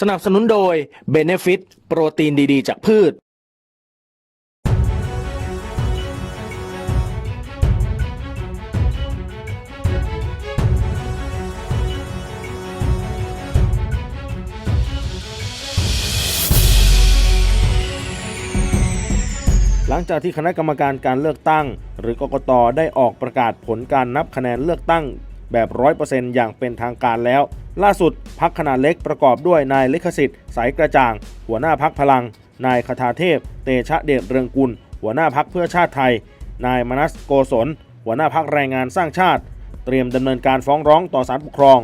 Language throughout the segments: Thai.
สนับสนุนโดย Benefit โปรตีนดีๆ จากพืช หลังจากที่คณะกรรมการการเลือกตั้ง หรือกกตได้ออกประกาศผลการนับคะแนนเลือกตั้ง แบบ100%อย่างเป็นทางการแล้ว ล่าสุดพักขนาดเล็กประกอบด้วยนายลิขสิทธิ์สายกระจ่าง หัวหน้าพักพลัง นายคทาเทพ เตชะเดชเรืองกุล หัวหน้าพักเพื่อชาติไทย นายมนัสโกศล หัวหน้าพักแรงงานสร้างชาติ เตรียมดำเนินการฟ้องร้องต่อศาลปกครอง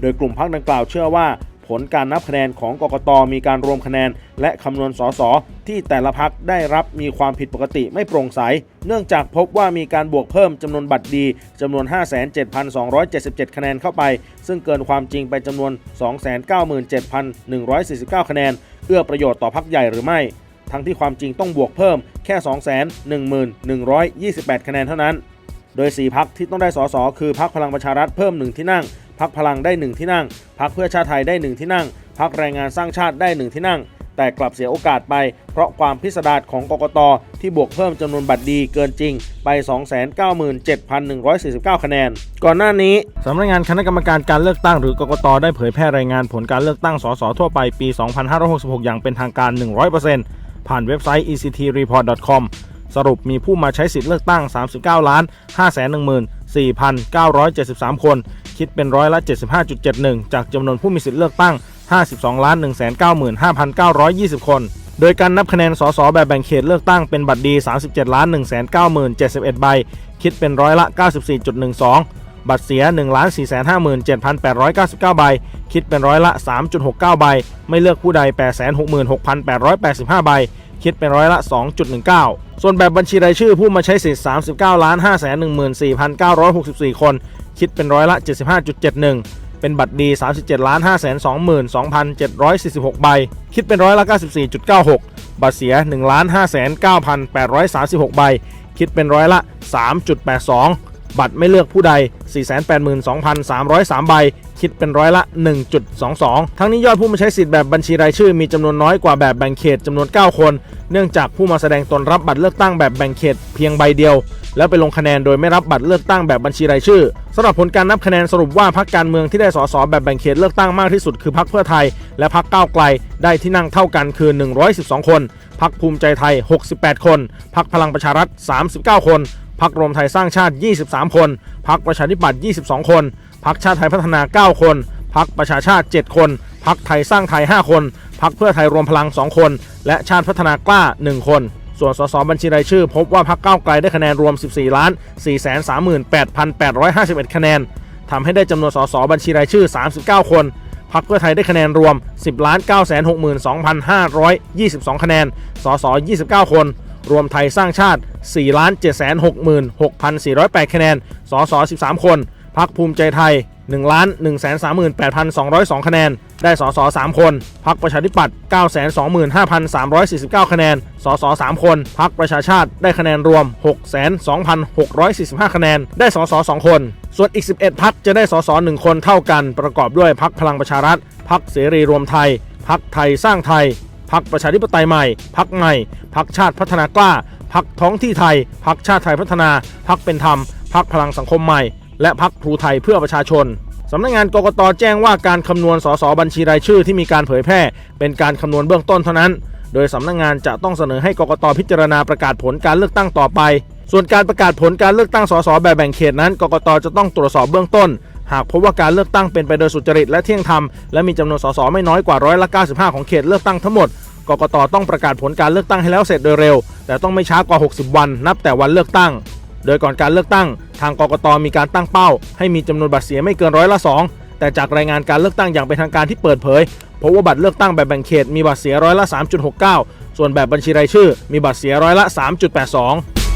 โดยกลุ่มพักดังกล่าวเชื่อว่า ผลการนับคะแนนของกกตมีการรวมคะแนน และคำนวณสส ที่แต่ละพักได้รับมีความผิดปกติไม่โปร่งใส เนื่องจากพบว่ามีการบวกเพิ่มจำนวนบัตรดีจำนวน 57,277 คะแนนเข้าไป ซึ่งเกินความจริงไปจำนวน 297,149 คะแนน เอื้อประโยชน์ต่อพักใหญ่หรือไม่ทั้งที่ความจริงต้องบวกเพิ่มแค่ 211,128 คะแนนเท่านั้น โดย 4 พักที่ต้องได้สสคือพักพลังประชารัฐเพิ่ม 1 ที่นั่ง พักพลังได้ 1 ที่นั่ง พักเพื่อชาติไทยได้ 1 ที่นั่ง พักแรงงานสร้างชาติได้ 1 ที่นั่ง แต่กลับเสียโอกาสไป เพราะความพิสดารของกกตที่บวกเพิ่มจำนวนบัตรดีเกินจริงไป 297,149 คะแนน ก่อนหน้านี้สำนักงานคณะกรรมการการเลือกตั้งหรือกกตได้เผยแพร่รายงานผลการเลือกตั้งสสทั่วไปปี 2566 อย่างเป็นทางการ 100%ผ่านเว็บไซต์ ectreport.com สรุปมีผู้มาใช้สิทธิ์เลือกตั้ง 39 ล้าน 514,973 คน คิดเป็นร้อยละ 75.71 จากจำนวนผู้มีสิทธิ์เลือกตั้ง 52ล้าน195,920 คน โดยการนับคะแนนสสแบบแบ่งเขตเลือกตั้งเป็นบัตรดี 37ล้าน190,071 ใบ คิดเป็นร้อยละ 94.12 บัตรเสีย 1 457,899 ใบ คิดเป็นร้อยละ 3.69 ใบ ไม่เลือกผู้ใด 866,885 ใบ คิดเป็นร้อยละ 2.19 ส่วนแบบบัญชีรายชื่อผู้มาใช้สิทธิ์ 39ล้าน514,964 คน คิดเป็นร้อยละ 75.71 เป็นบัตรดี 37ล้าน522,746 ใบ คิดเป็นร้อยละ 94.96 บัตรเสีย1ล้าน5 9 8 3 6 ใบ คิดเป็นร้อยละ 3.82 บัตรไม่เลือกผู้ใด 482,303 ใบ คิดเป็นร้อยละ 1.22 ทั้งนี้ยอดผู้มาใช้สิทธิ์แบบบัญชีรายชื่อมีจำนวนน้อยกว่าแบบแบ่งเขตจำนวน 9 คน เนื่องจากผู้มาแสดงตนรับบัตรเลือกตั้งแบบแบ่งเขตเพียงใบเดียว แล้วไปลงคะแนนโดยไม่รับบัตรเลือกตั้งแบบบัญชีรายชื่อสำหรับผลการนับคะแนนสรุปว่าพรรคการเมืองที่ได้สสแบบแบ่งเขตเลือกตั้งมากที่สุดคือพรรคเพื่อไทย และพรรคก้าวไกลได้ที่นั่งเท่ากันคือ 112 คนพรรคภูมิใจไทย 68 คนพรรคพลังประชารัฐ 39 คนพรรครวมไทยสร้างชาติ 23 คนพรรคประชาธิปัตย์ 22 คน พรรคชาติไทยพัฒนา 9 คนพรรคประชาชาติ 7 คนพรรคไทยสร้างไทย 5 คนพรรคเพื่อไทยรวมพลัง 2 คน และชาติพัฒนากล้า 1 คน ส่วนสสบัญชีรายชื่อ พบว่าพรรคก้าวไกลได้คะแนนรวม 14ล้าน438,851 คะแนนทำให้ได้จำนวนสสบัญชีรายชื่อ 39 คนพรรคเพื่อไทยได้คะแนนรวม 10 ล้าน962,522 คะแนน สส 29 คน รวมไทยสร้างชาติ 4 ล้าน766,408 คะแนน สส 13 คน พักภูมิใจไทย1ล้าน138,202 คะแนน ได้สส3คน พักประชาธิปัตย์925,349 คะแนน สส3คน พักประชาชาติได้คะแนนรวม 602,645 คะแนน ได้สส2คน ส่วนอีก 11 พักจะได้สส1คนเท่ากัน ประกอบด้วยพักพลังประชารัฐ พักเสรีรวมไทย พักไทยสร้างไทย พักประชาธิปไตยใหม่ พักใหม่ พักชาติพัฒนากล้า พักท้องที่ไทย พักชาติไทยพัฒนา พักเป็นธรรม พักพลังสังคมใหม่ และพักครูไทยเพื่อประชาชนสำนักงานกกตแจ้งว่าการคำนวณสสบัญชีรายชื่อที่มีการเผยแพร่ เป็นการคำนวณเบื้องต้นเท่านั้น โดยสำนักงานจะต้องเสนอให้กกตพิจารณาประกาศผลการเลือกตั้งต่อไป ส่วนการประกาศผลการเลือกตั้งสสแบบแบ่งเขตนั้น กกตจะต้องตรวจสอบเบื้องต้น หากพบว่าการเลือกตั้งเป็นไปโดยสุจริตและเที่ยงธรรมและมีจำนวนสสไม่น้อยกว่าร้อยละ95 ของเขตเลือกตั้งทั้งหมดกกตต้องประกาศผลการเลือกตั้งให้แล้วเสร็จโดยเร็ว แต่ต้องไม่ช้ากว่า 60 วัน นับแต่วันเลือกตั้ง โดยก่อนการเลือกตั้ง ทางกกตมีการตั้งเป้า ให้มีจำนวนบัตรเสียไม่เกินร้อยละ 2 แต่จากรายงานการเลือกตั้งอย่างเป็นทางการที่เปิดเผยพบว่าบัตรเลือกตั้งแบบแบ่งเขตมีบัตรเสียร้อยละ 3.69 ส่วนแบบบัญชีรายชื่อ มีบัตรเสียร้อยละ 3.82